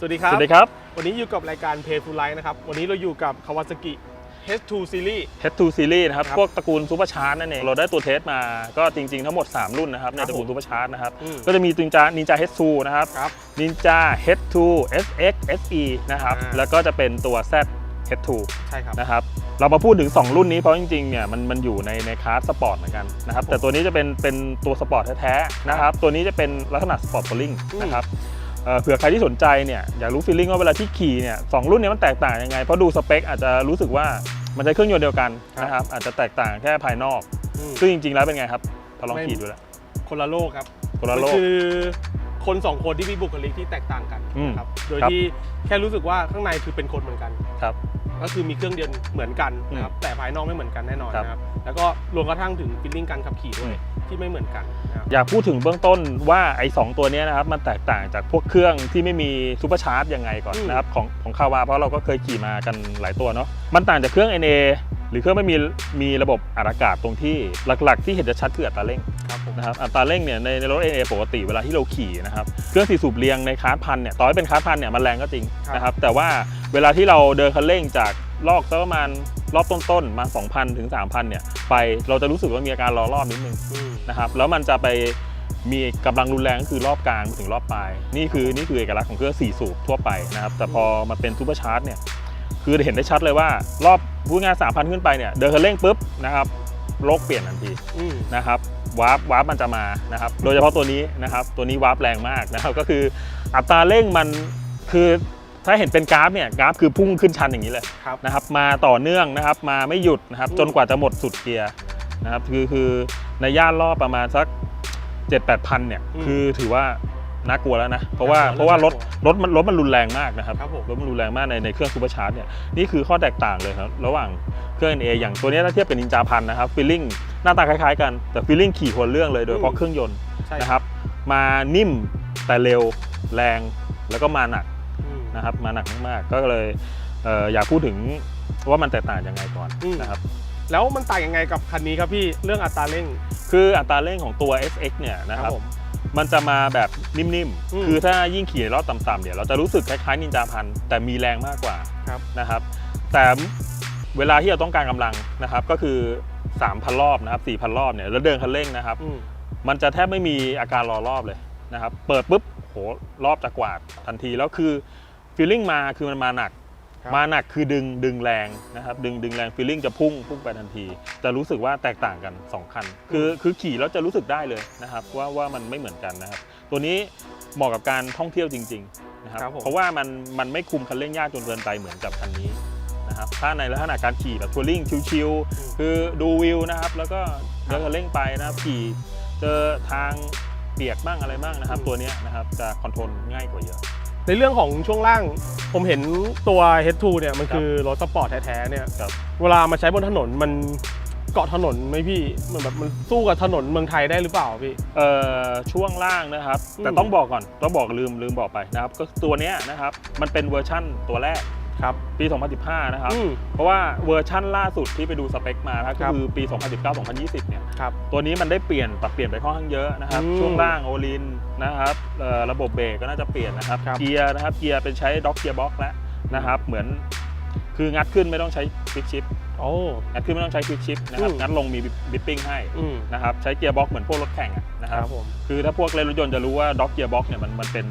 สวัสดีครับ สวัสดีครับ วันนี้อยู่กับรายการ Pay Full Life นะครับ วันนี้เราอยู่กับ Kawasaki H2 Series Head to Series นะครับครับ พวกตระกูลซูเปอร์ชาร์จนั่นเอง เราได้ตัวเทสมา ก็จริงๆ ทั้งหมด 3 รุ่นนะครับ ในครับตระกูลผมซูเปอร์ชาร์จนะครับอืมก็จะมีนินจา นินจา H2 นะครับครับ นินจา H2 SX SE นะครับอ่าแล้วก็จะเป็นตัว Z H2 ใช่ครับ นะครับเรามาพูดถึง 2 รุ่นนี้เพราะจริงๆเนี่ยมันมันอยู่ในในคลาสสปอร์ตเหมือนกันนะครับแต่ตัวนี้จะเป็นเป็นตัวสปอร์ตแท้ๆนะครับตัวนี้จะเป็นลักษณะสปอร์ต o อ l ลิงอืมนะครับ เอ่อเผื่อใครที่สนใจเนี่ยอยากรู้ฟีลลิ่งว่าเวลาที่ขี่เนี่ยสองรุ่นเนี้มันแตกต่างยังไง เพราะดูสเปคอาจจะรู้สึกว่ามันใช้เครื่องยนต์เดียวกันนะครับอาจจะแตกต่างแค่ภายนอกอืมซึ่งจริง ๆ แล้วเป็นไงครับพอลองไม่ขี่ดูแล้วคนละโลกครับคนละโลมักคือคนสองคนที่มีบุคลิกที่แตกต่างกันอืมนะครับโดยครับที่แค่รู้สึกว่าข้างในคือเป็นคนเหมือนกันครับก็คือมีเครื่องยนต์เหมือนกันนะครับแต่ภายนอกไม่เหมือนกันแน่นอนครับนะครับแล้วก็รวมกระทั่งถึงฟีลลิ่งการขับขี่ด้วย ที่ไม่เหมือนกันนะครับอยากพูดถึงเบื้องต้นว่าไอ้สตัวเนี้ยนะครับมันแตกต่างจากพวกเครื่องที่ไม่มีซูเปอร์ชาร์จยังไงก่อนอืมนะครับของของคาวาเพราะเราก็เคยขี่มากันหลายตัวเนาะมันต่างจากเครื่อง NA หรือเครื่องไม่มีมีระบบอัดอากาศตรงที่หลักๆ ที่เห็นจะชัดคืออัตราเร่งครับผมนะครับอัตราเร่งเนี่ยในในรถ NA ปกติเวลาที่เราขี่นะครับเครื่องสี่สูบเรียงในคาร์ดพันเนี่ยต่อให้เป็นคาร์ดพันเนี่ยมันแรงก็จริงนะครับแต่ว่าเวลาที่เราเดินคันเร่งจาก ลอกสักประมาณรอบต้นๆมา 2,000ถึง3,000เนี่ยไปเราจะรู้สึกว่ามีอาการรอรอบนิดนึงอืมนะครับแล้วมันจะไปมีกำลังรุนแรงก็คือรอบกลางไปถึงรอบปลาย นี่คือนี่คือเอกลักษณ์ของเครื่อง4สูบทั่วไปนะครับ แต่พอมาเป็นซูเปอร์ชาร์จเนี่ยคือเห็นได้ชัดเลยว่ารอบพูดง่ายๆ3,000 ขึ้นไปเนี่ยเดินคันเร่งปุ๊บนะครับโลกเปลี่ยนทันทีอืมนะครับวาร์ปวาร์ปมันจะมานะครับโดยเฉพาะตัวนี้นะครับตัวนี้วาร์ปแรงมากนะครับก็คืออัตราเร่งมันคือ ถ้าเห็นเป็นกราฟเนี่ยกราฟคือพุ่งขึ้นชันอย่างนี้เลยครับนะครับมาต่อเนื่องนะครับมาไม่หยุดนะครับอืมจนกว่าจะหมดสุดเกียร์นะครับคือคือในย่านรอบประมาณสัก7 8 0 0 0เนี่ยคือถือว่าน่ากลัวแล้วนะเพราะว่าเพราะว่ารถรถมันรถมันรุนแรงมากนะครับครับผมรถมันรุนแรงมากในในเครื่องซูเปอร์ชาร์จเนี่ยนี่คือข้อแตกต่างเลยครับระหว่างเครื่อง NA อย่างตัวเนี้ยถ้าเทียบกับนินจาพันนะครับฟีลลิ่งหน้าตาคล้ายๆกันแต่ฟีลลิ่งขี่คนละเรื่องเลยโดยเฉพาะเครื่องยนต์ใช่นะครับมานิ่มแต่เร็วแรงแล้วก็มาหนักอืม นะครับมาหนักมากๆก็เลยเอ่ออยากพูดถึงว่ามันแตกต่างยังไงก่อนอืม นะครับ แล้วมันต่างยังไงกับคันนี้ครับพี่เรื่องอัตราเร่ง คืออัตราเร่งของตัว SX เนี่ยนะครับผมมันจะมาแบบนิ่มอืม ๆ คือถ้ายิ่งขี่ในรอบต่ำๆเนี่ยเราจะรู้สึกคล้ายๆนินจาพันแต่มีแรงมากกว่าครับ นะครับแต่เวลาที่เราต้องการกำลังนะครับก็คือ 3,000 รอบนะครับ4,000 รอบเนี่ยแล้วเดินคันเร่งนะครับ อืม มันจะแทบไม่มีอาการรอรอบเลยนะครับ เปิดปุ๊บโหรอบจะกวาดทันทีแล้วคือ ฟีลลิ่งมาคือมันมาหนัก ครับมาหนักคือดึงดึงแรงนะครับดึงดึงแรงฟีลลิ่งจะพุ่งพุ่งไปทันที จะรู้สึกว่าแตกต่างกัน 2 คัน คือคือขี่แล้วจะรู้สึกได้เลยนะครับว่าว่ามันไม่เหมือนกันนะครับ ตัวนี้เหมาะกับการท่องเที่ยวจริงๆนะครับครับผม เพราะว่ามันมันไม่คุมคันเร่งยากจนเกินไปเหมือนกับคันนี้นะครับถ้าในลักษณะการขี่แบบทัวริงชิวๆคือดูวิวนะครับแล้วก็เดินคันเร่งไปนะครับขี่เจอทางเปียกบ้างอะไรบ้างนะครับอืมตัวเนี้ยนะครับจะคอนโทรลง่ายกว่าเยอะ ในเรื่องของช่วงล่างผมเห็นตัว H2 เนี่ยมันครับคือรถสปอร์ตแท้ๆเนี่ยครับ เวลามาใช้บนถนนมันเกาะถนนไหมพี่เหมือนแบบมันสู้กับถนนเมืองไทยได้หรือเปล่าพี่ เอ่อช่วงล่างนะครับอืมแต่ต้องบอกก่อนต้องบอกลืมลืมบอกไปนะครับ ก็ตัวเนี้ยนะครับ มันเป็นเวอร์ชั่นตัวแรก ครับปี 2015 นะครับ อืมเพราะว่าเวอร์ชั่นล่าสุดที่ไปดูสเปคมานะครับครัก็บคือปี 2019-2020 เนี่ย ครับตัวนี้มันได้เปลี่ยนปรับเปลี่ยนไปค่อนข้างเยอะนะครับ อืมช่วงล่างโอลินนะครับเอ่อระบบเบรกก็น่าจะเปลี่ยนนะครับ ครับ เกียร์นะครับ เกียร์เป็นใช้ด็อกเกียร์บ็อกแล้วนะครับ เหมือนคืองัดขึ้นไม่ต้องใช้ควิกชิป โอ้ งัดขึ้นไม่ต้องใช้ควิกชิปนะครับ อืม งัดลงมีบิปปิ้งให้อืมนะครับ ใช้เกียร์บ็อกเหมือนพวกรถแข่งอะนะคครัรับ บผม คือถ้าพวกเล่นรถยนต์จะรู้ว่าด็อกเกียร์บ็อกเนี่ยมันมันเป็น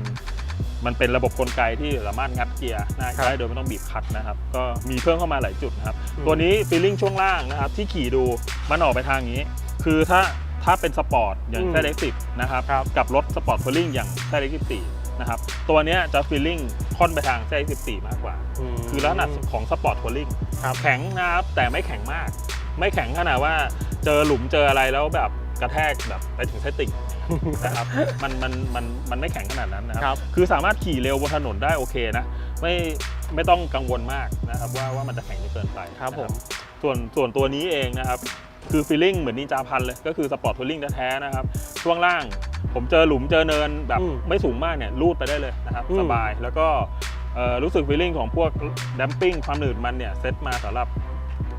มันเป็นระบบกลไกที่สามารถงัดเกียร์หน้าครับได้โดยไม่ต้องบีบคลัตช์นะครับ ก็มีเพิ่มเข้ามาหลายจุดนะครับอืมตัวนี้ฟีลลิ่งช่วงล่างนะครับที่ขี่ดูมันออกไปทางนี้ คือถ้าถ้าเป็นสปอร์ตอย่างอืมแซดเอ็กซินะครับครับ กับรถสปอร์ตทัวริงอย่างแซดเอ็กซินะครับตัวเนี้ยจะฟีลลิ่งค่อนไปทางแซดเอ็กซิมากกว่ามคือลักษณะของสปอร์ตทัวริงครับแข็งนะครับแต่ไม่แข็งมาก ไม่แข็งขนาดว่าเจอหลุมเจออะไรแล้วแบบกระแทกแบบไปถึงไส้ติ่ง นะครับมันมันมันมันไม่แข็งขนาดนั้นนะคครัรับคือสามารถขี่เร็วบนถนนได้โอเคนะไม่ไม่ต้องกังวลมากนะครับว่าว่ามันจะแข็งจนเกินไปครับนะผม ส่วนส่วนตัวนี้เองนะครับ คือฟีลลิ่งเหมือนนินจาพันเลย ก็คือสปอร์ตทัวริงแท้ๆนะครับ ช่วงล่างผมเจอหลุมเจอเนินแบบอืมไม่สูงมากเนี่ยลูดไปได้เลยนะครับ อืม สบายแล้วก็เอ่อรู้สึกฟีลลิ่งของพวกดัมปิ้งความหนืดมันเนี่ยเซตมาสำหรับ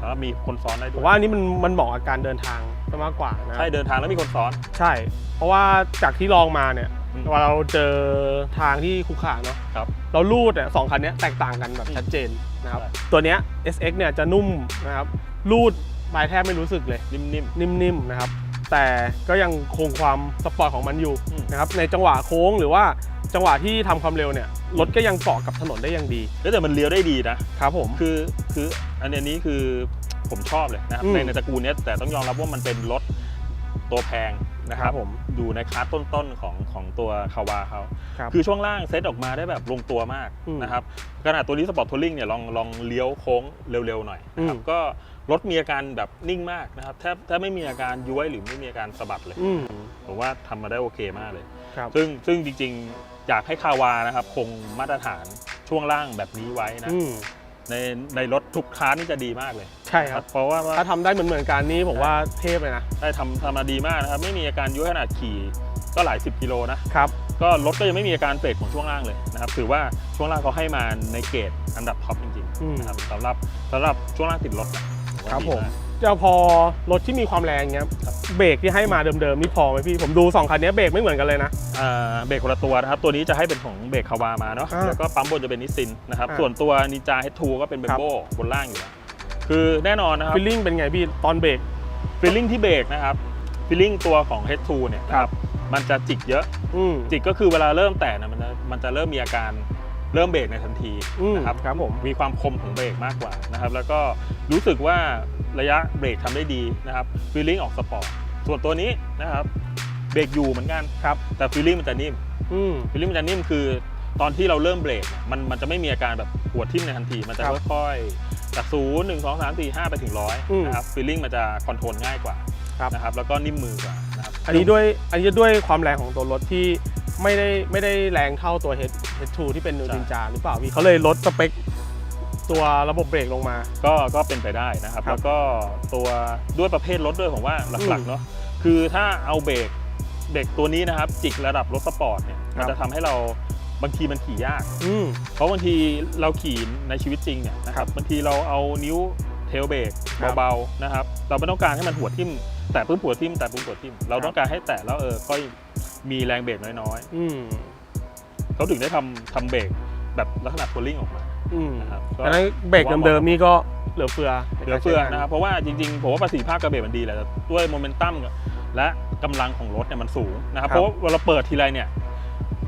สำหรับมีคนซ้อนได้ผด้วมย ว่าอันนี้มันมันเหมาะกับการเดินทาง ซะมากกว่านะใช่เดินทางแล้วมีคนซ้อน ใช่ เพราะว่าจากที่ลองมาเนี่ยอืมเวลาเราเจอทางที่คุกขาเนาะครับเราลูดเนี่ยสองคันเนี้ยแตกต่างกันแบบชัดเจนนะครับใช่ ตัวเนี้ย SX เนี่ยจะนุ่มนะครับลูดไปแทบไม่รู้สึกเลย นิ่ม นิ่มๆนะครับ แต่ก็ยังคงความสปอร์ตของมันอยู่อืม นะครับในจังหวะโค้งหรือว่าจังหวะที่ทำความเร็วเนี่ยรถก็ยังเกาะกับถนนได้อย่างดีๆแล้วแต่มันเลี้ยวได้ดีนะ ครับผม คือคืออันนี้คือ ผมชอบเลยนะครับ อืมในในตระกูลเนี้ยแต่ต้องยอมรับว่ามันเป็นรถตัวแพงนะคครัรับบผม อยู่ในคลาสต้นๆของของตัวคาวาเขาครับ คือช่วงล่างเซตออกมาได้แบบลงตัวมากอืมนะครับขนาดตัวนี้สปอร์ตทัวริงเนี่ยลองลองเลี้ยวโค้งเร็วๆหน่อยนะครับอืม ก็รถมีอาการแบบนิ่งมากนะครับแทบแทบไม่มีอาการย้วยหรือไม่มีอาการสะบัดเลยอืมผมว่าทำมาได้โอเคมากเลย ครับ ซึ่งซึ่งจริงๆ อยากให้คาวานะครับ คงมาตรฐานช่วงล่างแบบนี้ไว้นะ อืม ในในรถทุกคลาสนี่จะดีมากเลยใช่ครับ เพราะว่าว่าถ้าทำได้เหมือนเหมือนๆกันนี้ผมว่าเทพเลยนะได้ทำทำมาดีมากนะครับ ไม่มีอาการย้วยขนาดขี่ก็หลายสิบกิโลนะ ครับ ก็รถก็ยังไม่มีอาการเฟดของช่วงล่างเลยนะครับ ถือว่าช่วงล่างเขาให้มาในเกรดอันดับท็อปจริงอืม ๆนะครับสำหรับสำหรับช่วงล่างติดรถนะผว่าครับดีผมากเจ้าพอรถที่มีความแรงเงี้ยครับเบรกที่ให้มาเดิมๆนี่พอไหมพี่ผมดู2คันนี้เบรกไม่เหมือนกันเลยนะอ่าเบรกคนละตัวนะครับตัวนี้จะให้เป็นของเบรกคาวามาเนาะอ่าแล้วก็ปั๊มบนจะเป็นนิสซินนะครับอ่าส่วนตัวนินจาเฮดทูก็เป็นเบมโบบนล่างอยู่แล้วคือแน่นอนนะครับฟีลลิ่งเป็นไงพี่ตอนเบรกฟีลลิ่งที่เบรกนะครับฟีลลิ่งตัวของ H2 เนี่ยนะคครัรับบมันจะจิกเยอะอืมจิกก็คือเวลาเริ่มแตะนะมันจะมันจะเริ่มมีอาการเริ่มเบรกในทันทีอืมนะครับครับผมมีความคมของเบรกมากกว่านะครับ แล้วก็รู้สึกว่า ระยะเบรกทำได้ดีนะครับฟีลลิ่งออกสปอร์ตส่วนตัวนี้นะครับเบรกอยู่เหมือนกันครับแต่ฟีลลิ่งมันจะนิ่มอืมฟีลลิ่งมันจะนิ่มคือตอนที่เราเริ่มเบรกเนี่ยมันมันจะไม่มีอาการแบบหัวทิ่มในทันที มันจะครับค่อยๆจากศูนย์หนึ่งสองสามสี่ห้าไปถึงร้อยอืมนะครับฟีลลิ่งมันจะคอนโทรลง่ายกว่าครับนะครับแล้วก็นิ่มมือกว่านะครับอันนี้ด้วยอันนี้ด้วยความแรงของตัวรถที่ไม่ได้ไม่ได้แรงเท่าตัว H H2 ที่เป็นนินจาหรือเปล่าพี่เขาเลยลดสเปค ตัวระบบเบรกลงมา ก็ก็เป็นไปได้นะครับ ครับแล้วก็ตัวด้วยประเภทรถด้วยผมว่าหลักอืมๆเนาะคือถ้าเอาเบรกเบรกตัวนี้นะครับ จิกระดับรถสปอร์ตเนี่ยครัมันบจะทำให้เราบางทีมันขี่ยาก อืม เพราะบางทีเราขี่ในชีวิตจริงเนี่ยนะครับบางทีเราเอานิ้วเทลเบรกครับเบาๆนะครับเราไม่ต้องการให้มันหัวทิ่มแต่ปุ๊บหัวทิ่มแต่ปุ๊บหัวทิ่มเราครับ ต้องการให้แตะแล้วเออก็มีแรงเบรกน้อยอืม ๆเขาถึงได้ทำทำเบรกแบบลักษณะทัวริงออกมาอืม นะครับก็อันนั้นเบรกเดิมๆนี่ก็เหลือเฟือเหลือเฟือนะครับเพราะว่าจริงๆผมว่าประสิทธิภาพกระเบรกมันดีแหละแต่ด้วยโมเมนตัมและกำลังของรถเนี่ยมันสูงนะครับเพราะว่าเวลาเปิดทีไรเนี่ย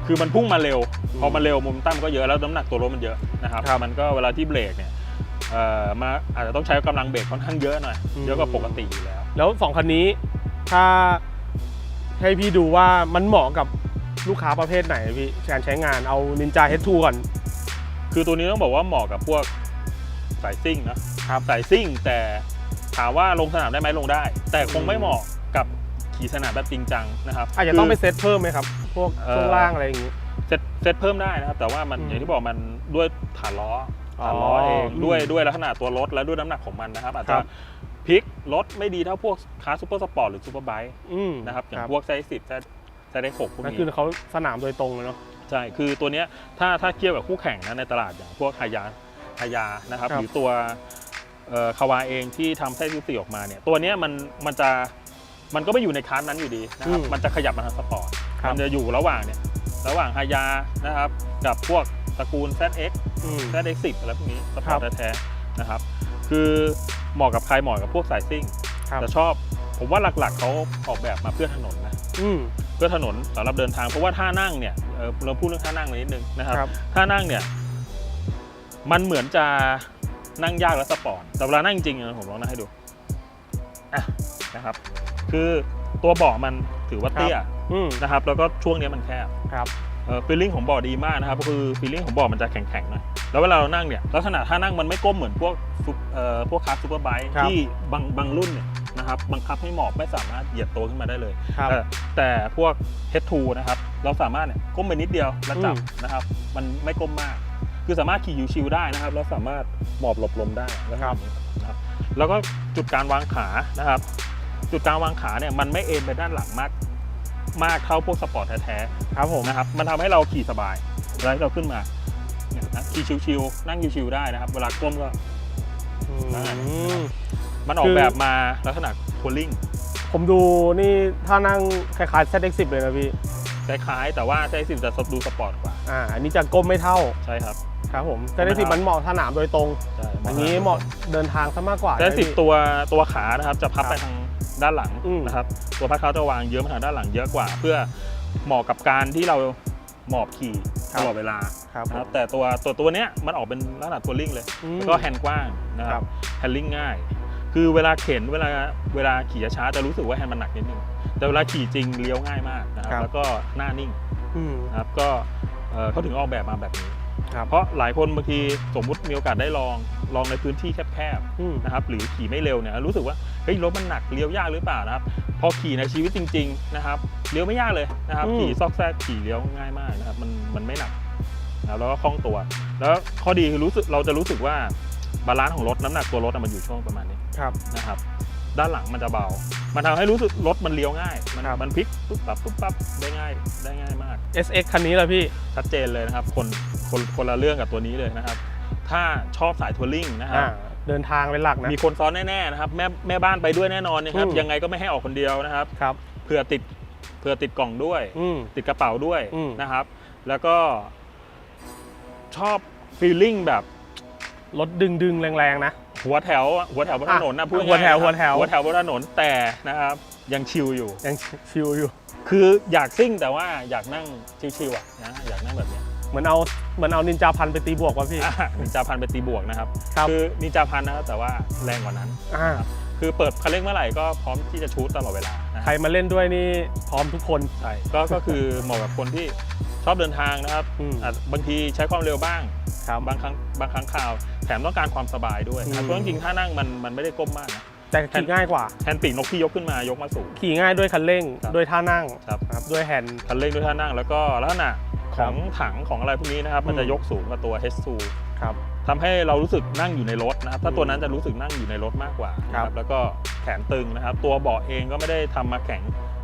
คือมันพุ่งมาเร็ว พอมันเร็วโมเมนตัมก็เยอะแล้วน้ำหนักตัวรถมันเยอะนะครับมันก็เวลาที่เบรกเนี่ยเอ่อมาอาจจะต้องใช้กำลังเบรกค่อนข้างเยอะหน่อยเยอะกว่าปกติอยู่แล้ว แล้วสองคันนี้ถ้าให้พี่ดูว่ามันเหมาะกับลูกค้าประเภทไหนพี่การใช้งานเอา Ninja H2 ก่อน คือตัวนี้ต้องบอกว่าเหมาะกับพวกสายซิ่งนะครับสายซิ่งแต่ถามว่าลงสนามได้ไหมลงได้ แต่คงไม่เหมาะกับขี่สนามแบบจริงจังนะครับอาจจะต้องไปคืเซตเพิ่มไหมครับ พวกเอ่อช่วงล่างอะไรอย่างนี้เซตเซตเพิ่มได้นะครับ แต่ว่ามันอืมอย่างที่บอกมันด้วยฐานล้ออ๋อฐานล้อเองอืมด้วยด้วยลักษณะตัวรถและด้วยน้ำหนักของมันนะครับอาจคจะรับพลิกรถไม่ดีเท่าพวกคาร์ซูเปอร์สปอร์ตหรือซูเปอร์ไบค์อืมนะครับอย่างครับพวกไซส์สิบไซส์ไซส์ได้หกพวกนั่นนี้คือเขาสนามโดยตรงเลยเนาะ ใช่ คือตัวเนี้ยถ้าถ้าเทียบกับคู่แข่งนะในตลาดอย่างพวกฮายาฮายานะครับครับหรือตัวเอ่อคาวาเองที่ทำไส้ซิสี่ออกมาเนี่ยตัวเนี้ยมันมันจะมันก็ไม่อยู่ในคลาสนั้นอยู่ดีนะครับอืมมันจะขยับมาทางสปอร์ตครับมันจะอยู่ระหว่างเนี่ยระหว่างฮายานะครับกับพวกตระกูล ZX อืม ZX10 อะไรพวกนี้สปคอรัร์บตแท้ๆนะครับคือเหมาะกับใครเหมาะกับพวกสายซิ่งครับแต่ชอบผมว่าหลักๆเขาออกแบบมาเพื่อถนนนะอืมเพื่อถนนสำหรับเดินทางเพราะว่าท่านั่งเนี่ยเอ่อเราพูดเรื่องท่านั่งนิดนึงนะครับครับ ท่านั่งเนี่ยมันเหมือนจะนั่งยากและสปอร์ตแต่เวลานั่งจริงๆนะผมลองนั่งให้ดูอะนะครับ คือตัวเบาะมันถือว่าเตี้ยอืมนะครับ แล้วก็ช่วงเนี้ยมันแคบ ครับเออฟีลลิ่งของเบาะดีมากนะครับก็คือฟีลลิ่งของเบาะมันจะแข็งๆหน่อยแล้วเวลาเรานั่งเนี่ยลักษณะท่านั่งมันไม่ก้มเหมือนพวกซุปเอ่อพวกคาร์ซูเปอร์ไบค์ครับ ที่บางบางรุ่นเนี่ย นะครับบังคับให้หมอบไม่สามารถเหยียดตัวขึ้นมาได้เลย ครับ แต่แต่พวก H2 นะครับเราสามารถเนี่ยก้มไปนิดเดียวแล้วจับอืมนะครับ มันไม่ก้มมาก คือสามารถขี่ยูชิวได้นะครับ แล้วสามารถหมอบหลบลมได้นะครับนะครับ แล้วก็จุดการวางขานะครับ จุดการวางขาเนี่ยมันไม่เอ็นไปด้านหลังมาก มากเท่าพวกสปอร์ตแท้ครับผมๆนะครับ มันทำให้เราขี่สบายเวลาที่เราขึ้นมาเนี่ยนะขี่ชิวๆนั่งชิวๆได้นะครับ เวลาก้มก็อื มมันออกคือแบบมาลักษณะทัวริงผมดูนี่ถ้านั่งคล้ายๆ ZX10 เลยนะพี่ คล้ายๆ แต่ว่าเจสิบจะดูสปอร์ตกว่า อ่า อันนี้จะก้มไม่เท่า ใช่ครับ ครับผมเจสิบมันเหมาะสนามโดยตรงใช่อันนี้เหมาะเดินทางซะมากกว่าเจสิบนะพี่ตัวตัวขานะครับจะพับครับไปทางด้านหลังอืมนะครับ ตัวพักเท้าจะวางเยอะมาทางด้านหลังเยอะกว่า เพื่อเหมาะกับการที่เราหมอบขี่ตลอดเวลาครับนะครับแต่ตัวตัวตัวเนี้ยมันออกเป็นลักษณะตัวลิงเลยอืมแล้วก็แฮนด์กว้างนะคครัรับบแฮนด์ลิงง่าย คือเวลาเข็นเวลาเวลาขี่ช้าๆจะรู้สึกว่าแฮนด์มันหนักนิดนึงแต่เวลาขี่จริงเลี้ยวง่ายมากนะคครัรับบแล้วก็หน้านิ่งอืมนะครับก็เอ่อเขาถึงออกแบบมาแบบนี้ครับเพราะหลายคนบางทีสมมุติมีโอกาสได้ลองลองในพื้นที่แคบอืมๆนะครับหรือขี่ไม่เร็วเนี่ยรู้สึกว่าเฮ้ยรถมันหนักเลี้ยวยากหรือเปล่านะครับพอขี่ในชีวิตจริง ๆนะครับเลี้ยวไม่ยากเลยนะครับอืมขี่ซอกแซกขี่เลี้ยวง่ายมากนะครับมันมันไม่หนักนะครับแล้วก็คล่องตัว แล้วข้อดีคือรู้สึกเราจะรู้สึกว่า บาลานซ์ของรถน้ำหนักตัวรถอะมันอยู่ช่วงประมาณนี้ครับนะครับ ด้านหลังมันจะเบา มันทำให้รู้สึกรถมันเลี้ยวง่าย มันครับ มันพลิกปุ๊บปั๊บปุ๊บปั๊บได้ง่ายได้ง่ายมาก SX คันนี้แหละพี่ ชัดเจนเลยนะครับ คนคนคนละเรื่องกับตัวนี้เลยนะครับ ถ้าชอบสายทัวริงนะครับ อ่า เดินทางเป็นหลักนะ มีคนซ้อนแน่ๆนะครับแม่แม่บ้านไปด้วยแน่นอนนะครับ อืม ยังไงก็ไม่ให้ออกคนเดียวนะครับครับ เผื่อติดเผื่อติดกล่องด้วย อืม ติดกระเป๋าด้วยอืม นะครับ แล้วก็ชอบฟีลลิ่งแบบ รถดึงดึงๆแรงๆนะ หัวแถวหัวแถวบนถนนนะพูดหัวแถวง่ายๆนะครับหัวแถวหัวแถวบนถนนแต่นะครับยังชิลอยู่ยังชิวอยู่ คืออยากซิ่งแต่ว่าอยากนั่งชิวๆอะนะอยากนั่งแบบเนี้ยเหมือนเอาเหมือนเอานินจาพันไปตีบวกว่ะพี่อะนินจาพันไปตีบวกนะครับครับอนินจาพันนะครับแต่ว่าแรงกว่านั้นอ่าคือเปิดคันเร่งเมื่อไหร่ก็พร้อมที่จะชูตตลอดเวลานะใครมาเล่นด้วยนี่พร้อมทุกคนใช่ก็ก็คือเหมาะกับคนที่ ชอบเดินทางนะครับอืม อะบางทีใช้ความเร็วบ้าง ครับ บางครั้งบางครั้งข่าว แถมต้องการความสบายด้วยนะครับอืม เพราะจริงๆถ้านั่งมันมันไม่ได้ก้มมากนะแต่ขี่ง่ายกว่า แฮนด์ปีกนกที่ยกขึ้นมายกมาสูง ขี่ง่ายด้วยคันเร่ง ครับ ด้วยท่านั่งครับครับด้วยแฮนด์ คันเร่งด้วยท่านั่งแล้วก็ลักษณะของถังของอะไรพวกนี้นะครับ มันจะอืม ยกสูงกว่าตัว H2 ครับ ทำให้เรารู้สึกนั่งอยู่ในรถนะครับ ถ้าอืมตัวนั้นจะรู้สึกนั่งอยู่ในรถมากกว่านะคครัรับบแล้วก็แขนตึงนะครับ ตัวเบาะเองก็ไม่ได้ทำมาแข็ง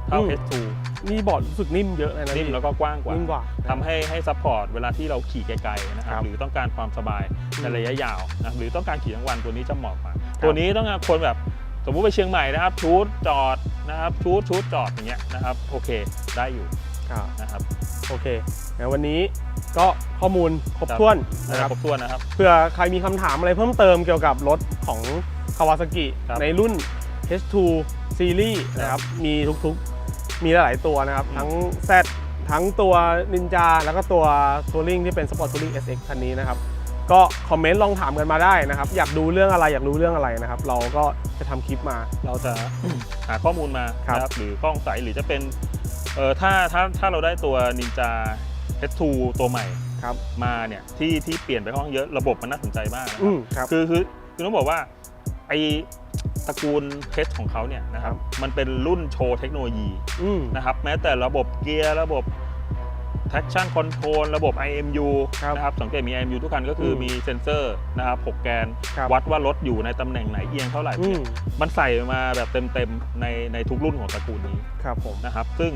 เท่า อืม H2 นี่บอร์ดรู้สึกนิ่มเยอะเลยนะนิ่มพี่แล้วก็กว้างกว่านิ่มกว่า ทำให้ให้ซัพพอร์ตเวลาที่เราขี่ไกลๆนะครับครับหรือต้องการความสบายในอืมระยะยาวนะครับหรือต้องการขี่ทั้งวันตัวนี้จะเหมาะกว่าตัวนี้ต้องการคนแบบสมมุติไปเชียงใหม่นะครับชูดจอดนะครับชูดชูดจอดอย่างเงี้ยนะครับโอเคได้อยู่ครับนะครับ โอเคงั้นวันนี้ก็ข้อมูลครบถ้วนนะนะคครัรับบครบถ้วนนะครับ เผื่อใครมีคำถามอะไรเพิ่มเติมเกี่ยวกับรถของคาวาซากิครับในรุ่น H2 Series นะครับมีทุกๆ มีหลายๆตัวนะครับอืมทั้ง Z ทั้งตัว Ninja แล้วก็ตัว Touring ที่เป็น Sport Touring SX คันนี้นะครับ ก็คอมเมนต์ลองถามกันมาได้นะครับ อยากดูเรื่องอะไรอยากรู้เรื่องอะไรนะครับ เราก็จะทำคลิปมา เราจะหาข้อมูลมาครับนะครับหรือข้อสงสัยหรือจะเป็นเออถ้าถ้าถ้าเราได้ตัว Ninja H2 ตัวใหม่ครับมาเนี่ยที่ที่เปลี่ยนไปค่อนข้างเยอะระบบมันน่าสนใจมากนะคอืรับมครับคือคือคือต้องบอกว่าไอ ตระกูลเพชรของเขาเนี่ยนะครับครับมันเป็นรุ่นโชว์เทคโนโลยีอืมนะครับแม้แต่ระบบเกียร์ระบบ traction control ระบบ IMU ครับนะครับสังเกตมี IMU ทุกคันก็คืออมมีเซ็นเซอร์นะครับ6แกนครับวัดว่ารถอยู่ในตำแหน่งไหนเอียงเท่าไหร่อืเนี่มยมันใส่มาแบบเต็มๆในในทุกรุ่นของตระกูลนี้ครับผมนะครับ ซึ่ง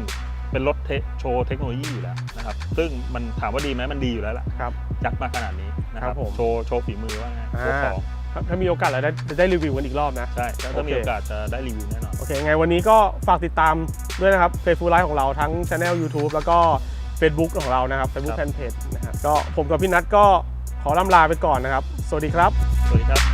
เป็นรถเทโชว์เทคโนโลยีอยู่แล้วนะครับ ซึ่งมันถามว่าดีไหมมันดีอยู่แล้วล่ะครับยัดมาขนาดนี้นะคครัรับบผมโชว์โชว์ฝีมือว่าไงโชว์อ่าของ ครับถ้ามีโอกาสเราได้จะได้รีวิวกันอีกรอบนะ ใช่แล้วถ้ามีโอโอเค กาสจะได้รีวิวแน่นอน โอเคไงวันนี้ก็ฝากติดตามด้วยนะครับ Facebook Live ของเราทั้ง Channel YouTube แล้วก็ Facebook ของเรานะครับ Facebook ครับ Fanpage นะครับก็ผมกับพี่นัทก็ขอล่ำลาไปก่อนนะครับ สวัสดีครับ สวัสดีครับ